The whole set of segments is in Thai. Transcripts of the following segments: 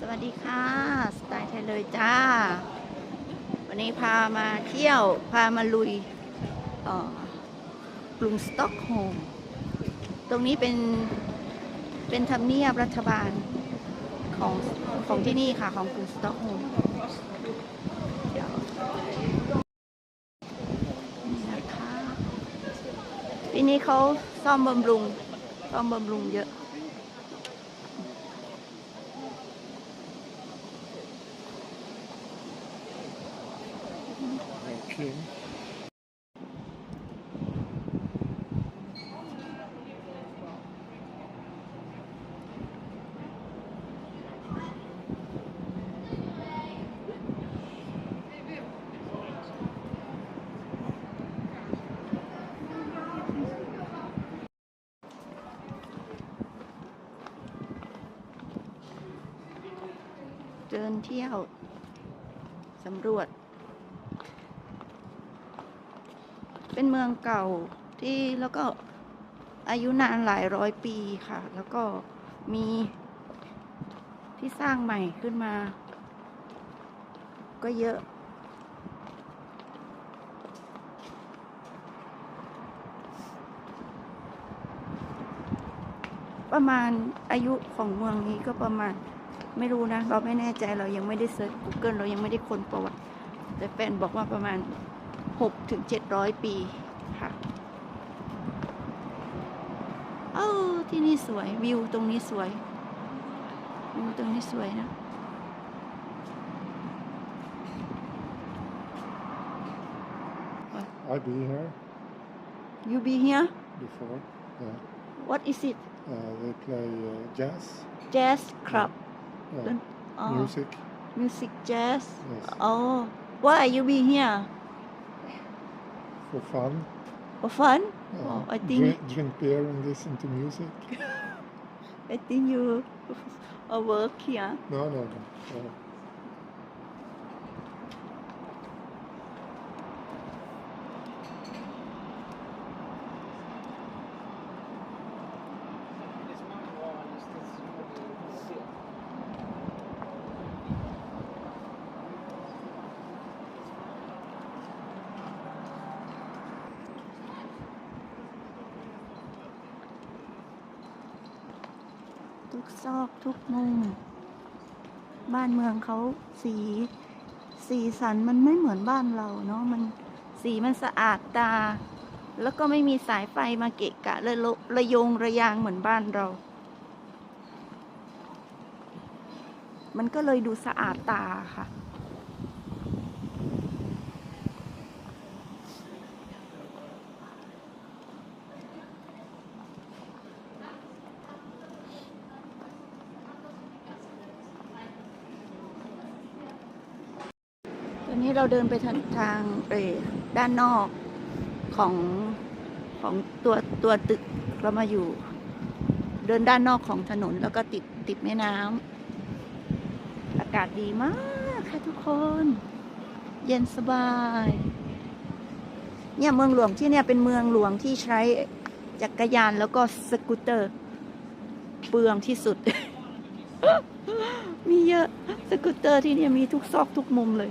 สวัสดีค่ะ สไตล์ไทยเลยจ้า วันนี้พามาเที่ยว พามาลุยกรุงสต็อกโฮล์มตรงนี้เป็น เป็นทำเนียบรัฐบาลของของที่นี่ค่ะ ของกรุงสต็อกโฮล์มนี่นะคะปีนี้เขาซ่อมบำรุง ซ่อมบำรุงเยอะ Okay. เดินเที่ยวสำรวจ เป็นเมืองเก่าที่แล้วก็อายุนานหลายร้อยปีค่ะ แล้วก็มีที่สร้างใหม่ขึ้นมา ก็เยอะประมาณอายุของเมืองนี้ก็ประมาณไม่รู้นะ เราไม่แน่ใจเรายังไม่ได้เซิร์ช Google เรายังไม่ได้ค้นประวัติ แต่แฟนบอกว่าประมาณ หกถึงเจ็ดร้อยปีค่ะเอ้าที่นี่สวยวิวตรงนี้สวยวิวตรงนี้สวยนะ I be here you be here before. Yeah. what is it Uh, they play uh, jazz, jazz club uh, oh, music. music jazz Yes. oh why you be here for fun. for fun Uh, Oh, I think- drink, drink beer and listen to music. I think you uh, work here No, no, no. no. ซอกทุกมุม บ้านเมืองเขาสีสีสันมันไม่เหมือนบ้านเราเนาะมันสีมันสะอาดตา แล้วก็ไม่มีสายไฟมาเกะกะระโลระยงระยางเหมือนบ้านเรา มันก็เลยดูสะอาดตาค่ะ นี้เราเดินไปทางทางเอด้านนอกของของตัวตัวตึกเรามาอยู่ เดินด้านนอกของถนนแล้วก็ติดติดแม่น้ำอากาศดีมากค่ะทุกคน เย็นสบาย เนี่ยเมืองหลวงที่เนี่ยเป็นเมืองหลวงที่ใช้จักรยานแล้วก็สกูตเตอร์ เปลืองที่สุด มีเยอะ สกูตเตอร์ที่เนี่ยมีทุกซอกทุกมุมเลย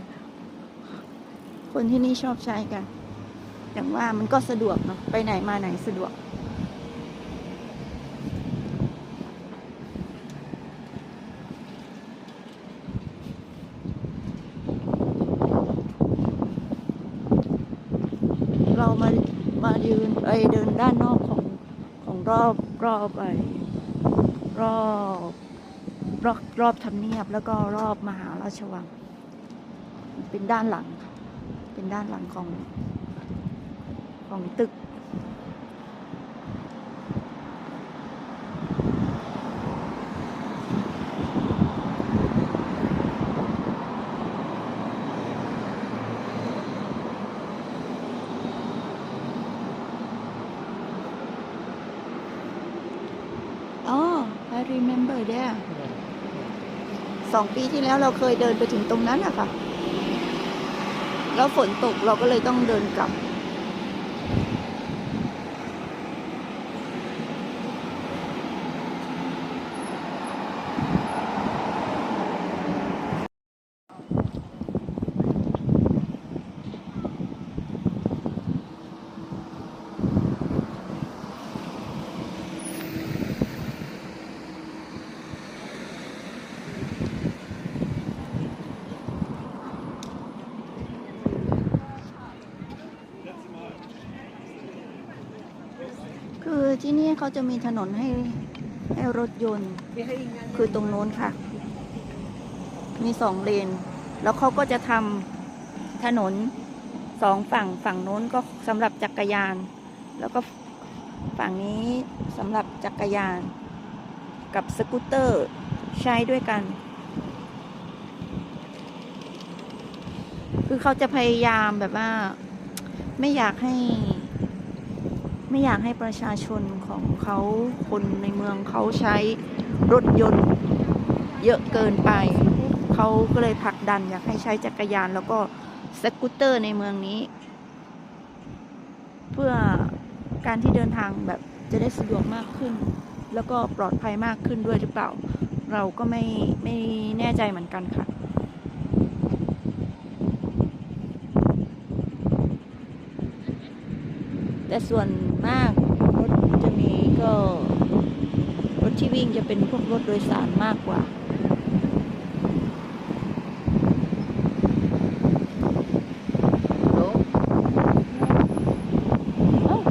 คนที่นี่ชอบใช้กัน อย่างว่ามันก็สะดวกเนาะไปไหนมาไหนสะดวก เรามามายืนไอเดินด้านนอกของของรอบรอบไอรอบรอบรอบทำเนียบแล้วก็รอบมหาราชวัง เป็นด้านหลังค่ะ เป็นด้านหลังของของตึกอ๋อ I remember there สองปีที่แล้วเราเคยเดินไปถึงตรงนั้นอะค่ะ แล้วฝนตกเราก็เลยต้องเดินกลับ คือที่นี่เขาจะมีถนนให้ให้รถยนต์ คือตรงโน้นค่ะ มีสองเลน แล้วเขาก็จะทำถนนสองฝั่งฝั่งโน้นก็สำหรับจักรยาน แล้วก็ฝั่งนี้สำหรับจักรยาน กับสกูตเตอร์ใช้ด้วยกัน คือเขาจะพยายามแบบว่า ไม่อยากให้ ไม่อยากให้ประชาชนของเขาคนในเมืองเขาใช้รถยนต์เยอะเกินไป เขาก็เลยผลักดันอยากให้ใช้จักรยานแล้วก็สกูตเตอร์ในเมืองนี้ เพื่อการที่เดินทางแบบจะได้สะดวกมากขึ้น แล้วก็ปลอดภัยมากขึ้นด้วยหรือเปล่า เราก็ไม่ไม่แน่ใจเหมือนกันค่ะ แต่ส่วนมากรถจะมีก็รถที่วิ่งจะเป็นพวกรถโดยสารมากกว่า No? Oh.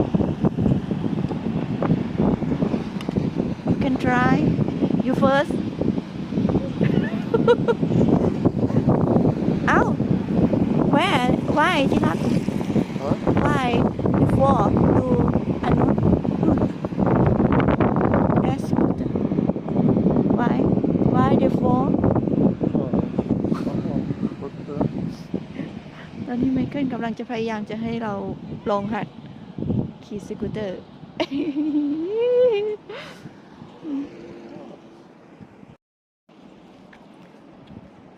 You can try. You first. เอ้า where why ที่รัก Huh? why before ดูอันนู้นนู่น That's good. why why before Oh. Uh-oh. What the? ตอนนี้ไมเคิลกำลังจะพยายามจะให้เราลองหัดขี่สกูตเตอร์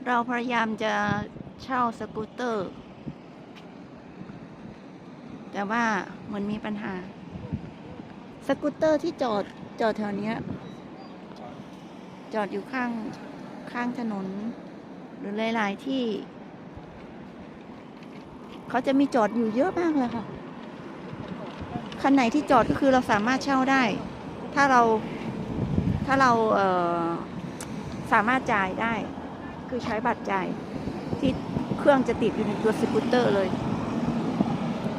เราพยายามจะเช่าสกูตเตอร์ แต่ว่ามือนมีปัญหา สกูตเตอร์ที่จอดจอดแถวนี้จอดอยู่ข้างข้างถนน หรือหลาย ๆ ที่ เขาจะมีจอดอยู่เยอะมากเลยค่ะ คันไหนที่จอดก็คือเราสามารถเช่าได้ ถ้าเราถ้าเราเสามารถจ่ายได้ คือใช้บัตรจ่าย ที่เครื่องจะติดอยู่ในตัวสกูตเตอร์เลย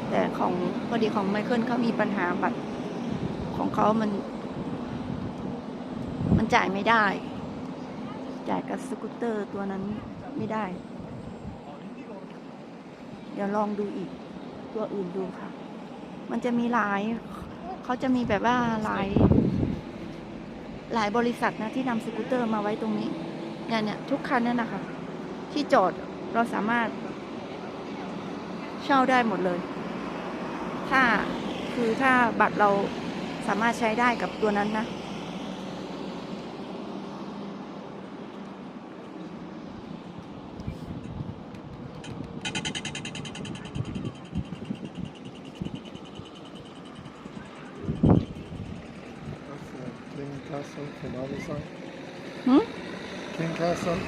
แต่ของพอดีของไมเคิลเขามีปัญหาบัตรของเขามัน มันจ่ายไม่ได้ จ่ายกับสกูตเตอร์ตัวนั้นไม่ได้ เดี๋ยวลองดูอีก ตัวอื่นดูค่ะ มันจะมีหลาย เขาจะมีแบบว่าหลาย หลายบริษัทนะที่นำสกูตเตอร์มาไว้ตรงนี้เนี่ยเนี่ยทุกคันนั่นนะคะที่จอดเราสามารถ เช่าได้หมดเลย ถ้าคือถ้าบัตรเราสามารถใช้ได้กับตัวนั้นนะ That's uh, King Castle from the other side. Hmm? King Castle?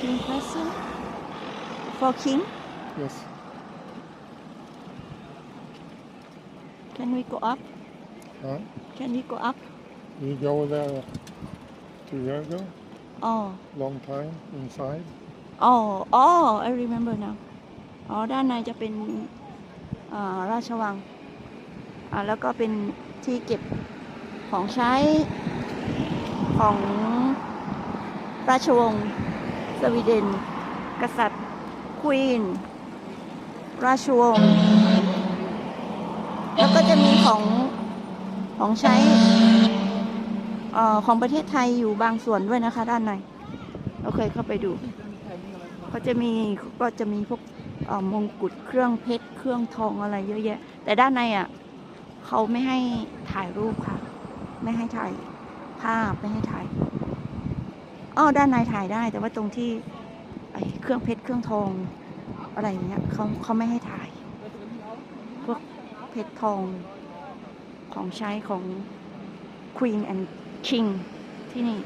King Castle for King Yes. can we go up Huh? can we go up You go there two years ago? oh Long time inside? อ๋ออ๋อ I remember now อ๋อ ด้านในจะเป็นอ่าราชวังอ่าแล้วก็เป็นที่เก็บของใช้ของราชวงศ์สวีเดน กษัตริย์ ควีน ราชวงศ์ แล้วก็จะมีของของใช้ออของประเทศไทยอยู่บางส่วนด้วยนะคะ ด้านใน เราเคยเข้าไปดู เขาจะมีก็จะมีพวกมงกุฎเครื่องเพชร เครื่องทองอะไรเยอะแยะ แต่ด้านในอะเขาไม่ให้ถ่ายรูปค่ะ ไม่ให้ถ่ายภาพไม่ให้ถ่ายอ้อด้านในถ่ายได้ แต่ว่าตรงที่ เครื่องเพชรเครื่องทองอะไรเงี้ยเขาเขาไม่ให้ถ่าย พวกเพชรทองของใช้ของ Queen and King ที่นี่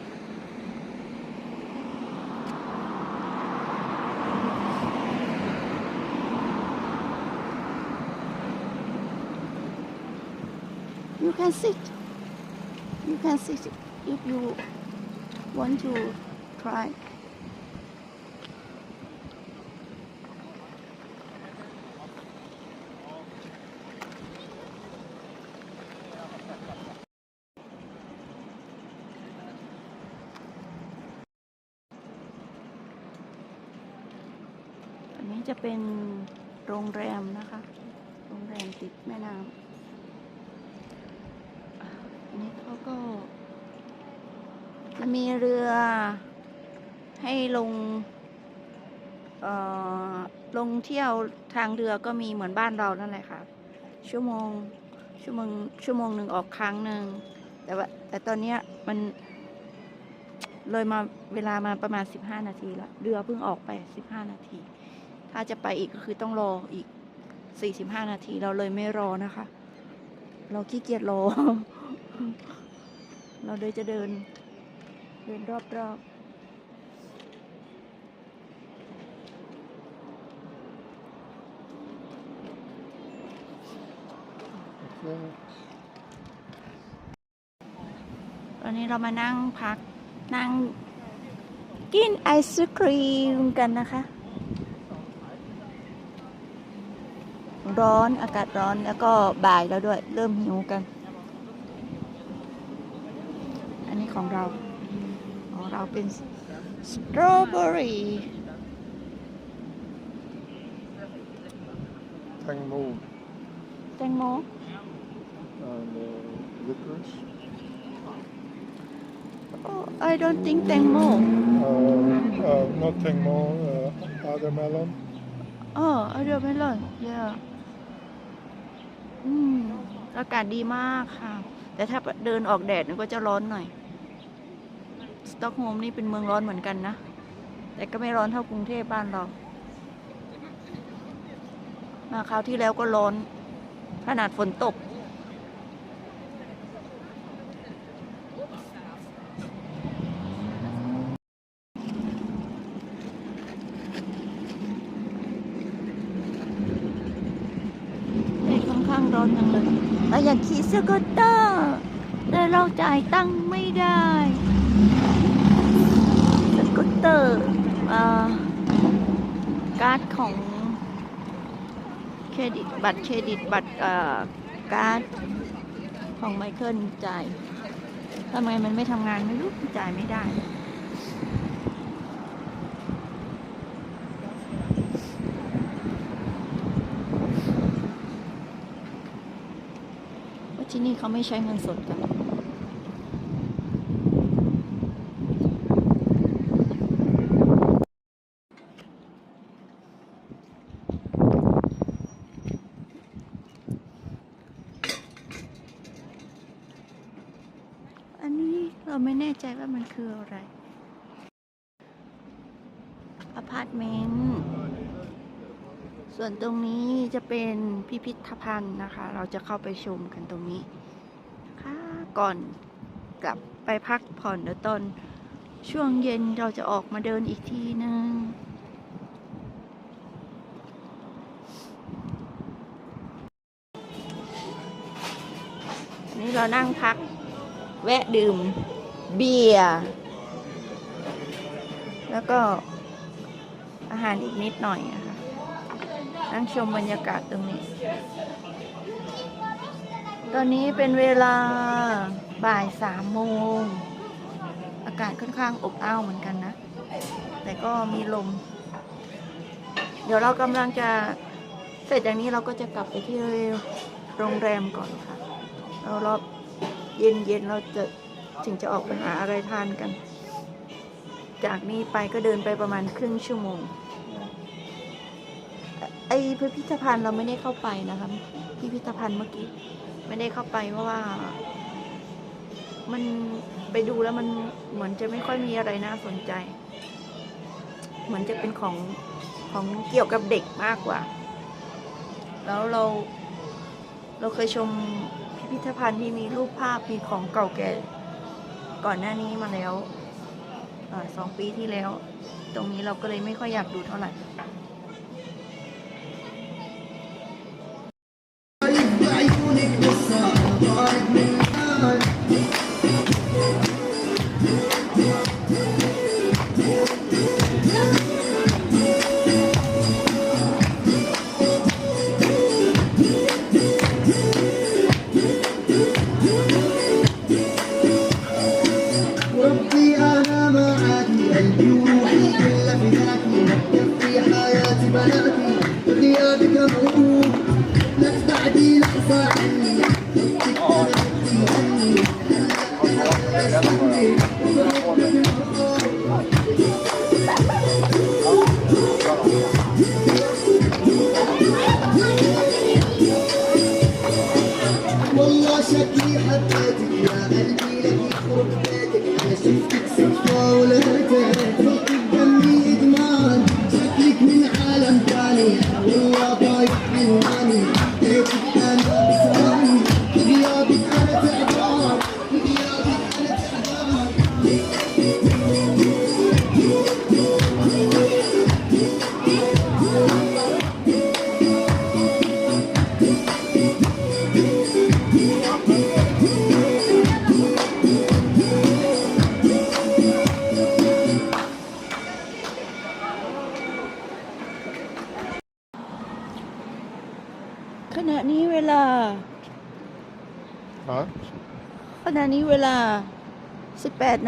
You can sit. You can sit if you want to try. นี่จะเป็นโรง แรมนะคะ โรงแรมติดแม่น้ำอันนี้เขาก็ มันมีเรือให้ลง เอ่อ ลงเที่ยวทางเรือก็มีเหมือนบ้านเรานั่นแหละค่ะ ชั่วโมง ชั่วโมง ชั่วโมงหนึ่งออกครั้งหนึ่ง แต่ว่า แต่ตอนเนี้ยมันเลยมาเวลามาประมาณ 15 นาทีแล้ว เรือเพิ่งออกไป 15 นาที ถ้าจะไปอีกก็คือต้องรออีก 45 นาทีเราเลยไม่รอนะคะ เราขี้เกียจรอ เราเลยจะเดิน เดินรอบๆตอนนี้เรามานั่งพัก นั่งกินไอศครีมกันนะคะ ร้อนอากาศร้อนแล้วก็บ่ายแล้วด้วย เริ่มหิวกัน อันนี้ของเราของเราเป็นสตรอเบอรี่ Tango แตงโม and uh, licorice. oh I don't think แตงโม Uh, uh, not tango, uh, other melon. อ๋อเอาเดี๋ยวไม่เลยเย อืมอากาศดีมากค่ะ แต่ถ้าเดินออกแดดมันก็จะร้อนหน่อย สต็อกโฮล์มนี่เป็นเมืองร้อนเหมือนกันนะ แต่ก็ไม่ร้อนเท่ากรุงเทพบ้านเรา มาคราวที่แล้วก็ร้อน ขนาดฝนตก เด็กค่อนข้างร้อนจังเลยเราอยากขี่ สกูตเตอร์ แต่เราจ่ายตังค์ไม่ได้ สกูตเตอร์การ์ดของเครดิตบัตรเครดิตบัตรการ์ดของไมเคิลจ่ายทำไมมันไม่ทำงานไม่รู้จ่ายไม่ได้ ที่นี่เขาไม่ใช้เงินสดกันอันนี้เราไม่แน่ใจว่ามันคืออะไร อพาร์ตเมนต์ ส่วนตรงนี้จะเป็นพิพิธภัณฑ์นะคะ เราจะเข้าไปชมกันตรงนี้นะคะก่อนกลับไปพักผ่อนเดี๋ยวตอนช่วงเย็นเราจะออกมาเดินอีกทีนึงนนี้เรานั่งพัก แวะดื่มเบียร์แล้วก็อาหารอีกนิดหน่อยนะคะ นั่งชมบรรยากาศตรงนี้ ตอนนี้เป็นเวลาบ่ายสามโมง อากาศค่อนข้างอบอ้าวเหมือนกันนะ แต่ก็มีลม เดี๋ยวเรากำลังจะเสร็จจากนี้เราก็จะกลับไปที่โรงแรมก่อนค่ะ เรารอบเย็นๆเราจะถึงจะออกไปหาอะไรทานกัน จากนี้ไปก็เดินไปประมาณครึ่งชั่วโมง ไอพิพิธภัณฑ์เราไม่ได้เข้าไปนะคะพิพิธภัณฑ์เมื่อกี้ไม่ได้เข้าไปเพราะว่า มันไปดูแล้วมันเหมือนจะไม่ค่อยมีอะไรน่าสนใจ เหมือนจะเป็นของของเกี่ยวกับเด็กมากกว่า แล้วเราเราเคยชมพิพิธภัณฑ์ที่มีรูปภาพมีของเก่าแก่ ก่อนหน้านี้มาแล้วอสองปีที่แล้ว ตรงนี้เราก็เลยไม่ค่อยอยากดูเท่าไหร่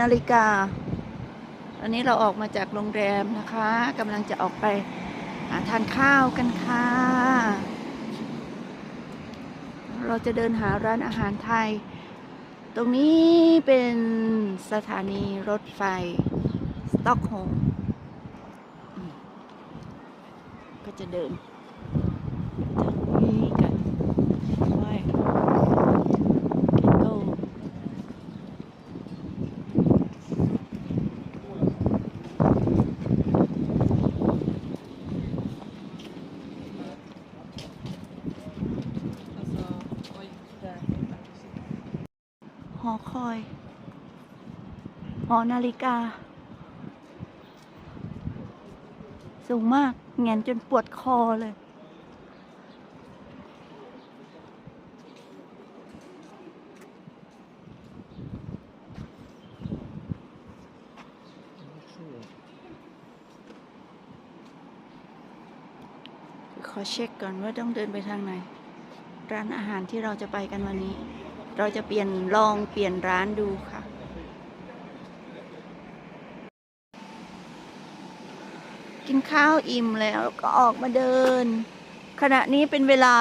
นาฬิกา อันนี้เราออกมาจากโรงแรมนะคะกำลังจะออกไปหาทานข้าวกันค่ะ เราจะเดินหาร้านอาหารไทย ตรงนี้เป็นสถานีรถไฟ สต็อกโฮมก็จะเดินทางนี้กันไปกันโต หอคอย หอ นาฬิกา สูงมากแงนจนปวดคอเลย ขอเช็คก่อนว่าต้องเดินไปทางไหน ร้านอาหารที่เราจะไปกันวันนี้ เราจะเปลี่ยนลองเปลี่ยนร้านดูค่ะ กินข้าวอิ่มแล้วก็ออกมาเดิน ขณะนี้เป็นเวลา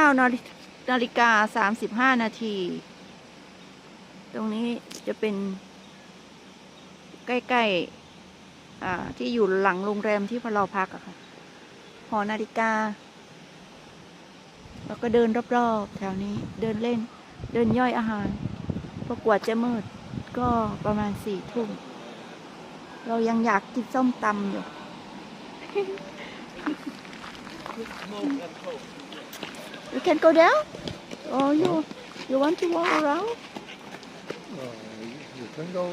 19นาฬินาฬิกา35 นาที ตรงนี้จะเป็น ใกล้ๆที่อยู่หลังโรงแรมที่พวกเราพักอะค่ะ หอนาฬิกา แล้วก็เดินรอบๆ แถวนี้เดินเล่น เดินย่อยอาหารพอกว่าจะมืด ก็ประมาณสี่ทุ่ม เรายังอยากกินส้มตำอยู่ You can go down or you you want to walk around Uh, you can go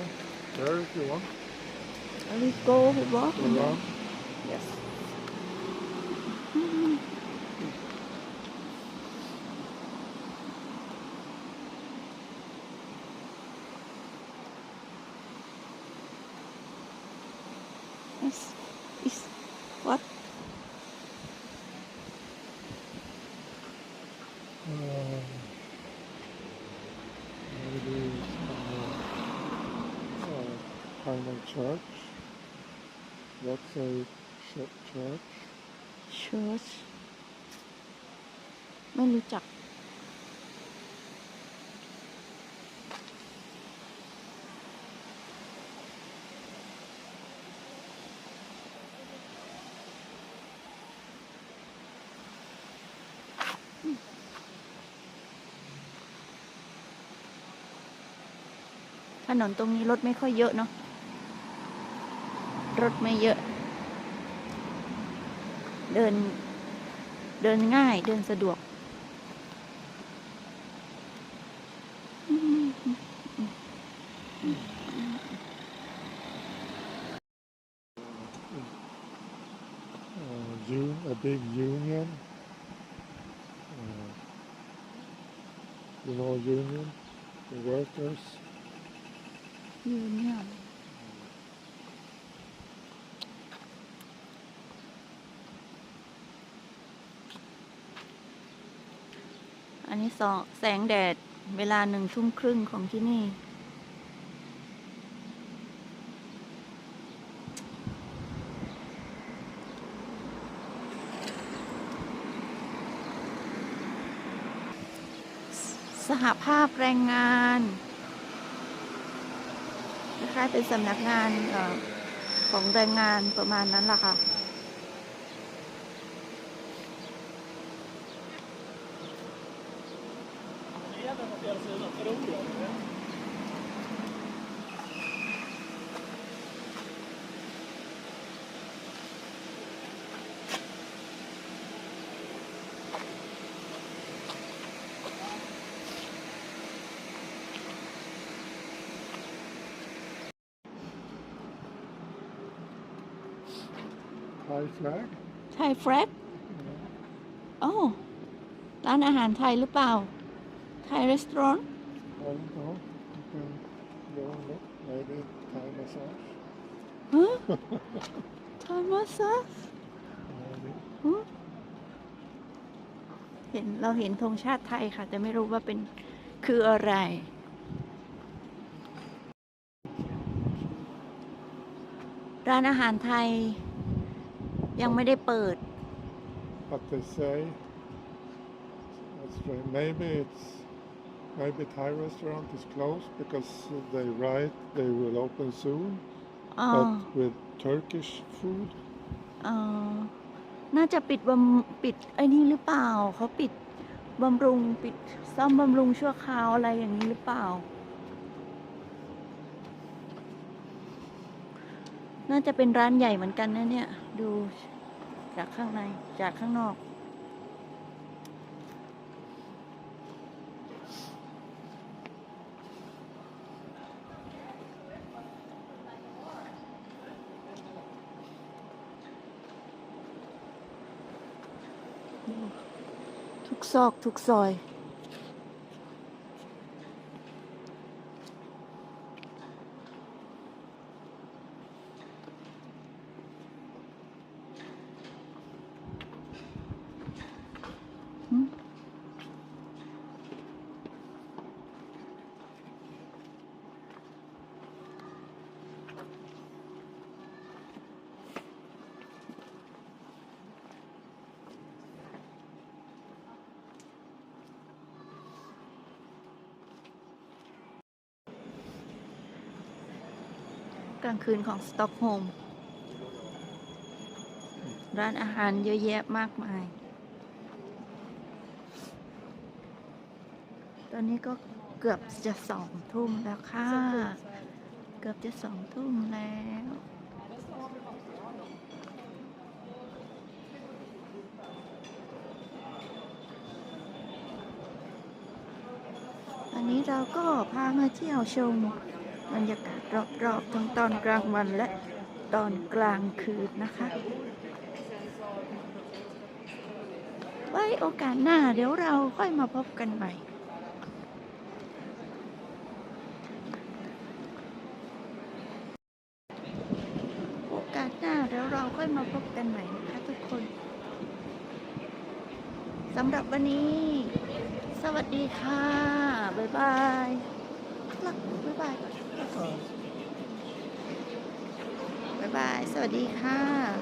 there if you want. we go walk Around. Yes. Is what? Uh, maybe uh, uh, kind of church. That's a ch- church. Church ไม่รู้จัก นนตรงนี้รถไม่ค่อยเยอะเนาะรถไม่เยอะ เดิน เดินง่ายเดินสะดวก Uh, un- a big union. Uh, you know union, the workers. ยูเนี่ยนอันนี้สอง แสงแดดเวลาหนึ่งทุ่มครึ่งของที่นี่ สหภาพแรงงานคล้ายเป็นสำนักงานออของแรงงานประมาณนั้นล่ะค่ะ Thai flag. ไทยแฟรกโอ้ร้านอาหารไทยหรือเปล่า ไทยรีสอร์ท I don't know. You can go and look. Maybe Thai massage. ฮะไทยมาซัส Uh, หึเห็นเราเห็นธงชาติไทยค่ะ แต่ไม่รู้ว่าเป็นคืออะไร ร้านอาหารไทย ยังไม่ได้เปิด But they say that's right. Maybe it's maybe Thai restaurant is closed because they write they will open soon, อ๋อ but with Turkish food. เอ่อน่าจะปิดบำปิดไอ้นี่หรือเปล่าเขาปิดบำรุงปิดซ่อมบำรุงชั่วคราวอะไรอย่างนี้หรือเปล่า น่าจะเป็นร้านใหญ่เหมือนกันนะเนี่ย ดู จากข้างในจากข้างนอก ทุกซอกทุกซอย กลางคืนของสต็อกโฮล์มร้านอาหารเยอะแยะมากมาย ตอนนี้ก็เกือบจะสองทุ่มแล้วค่ะ เกือบจะสองทุ่มแล้วอันนี้เราก็พามาเที่ยวชม บรรยากาศรอบๆทั้งตอนกลางวันและตอนกลางคืนนะคะ ไว้โอกาสหน้าเดี๋ยวเราค่อยมาพบกันใหม่โอกาสหน้าเดี๋ยวเราค่อยมาพบกันใหม่นะคะทุกคนสำหรับวันนี้ สวัสดีค่ะ บ๊ายบายรักบ๊ายบายก่อนบ๊ายบาย สวัสดีค่ะ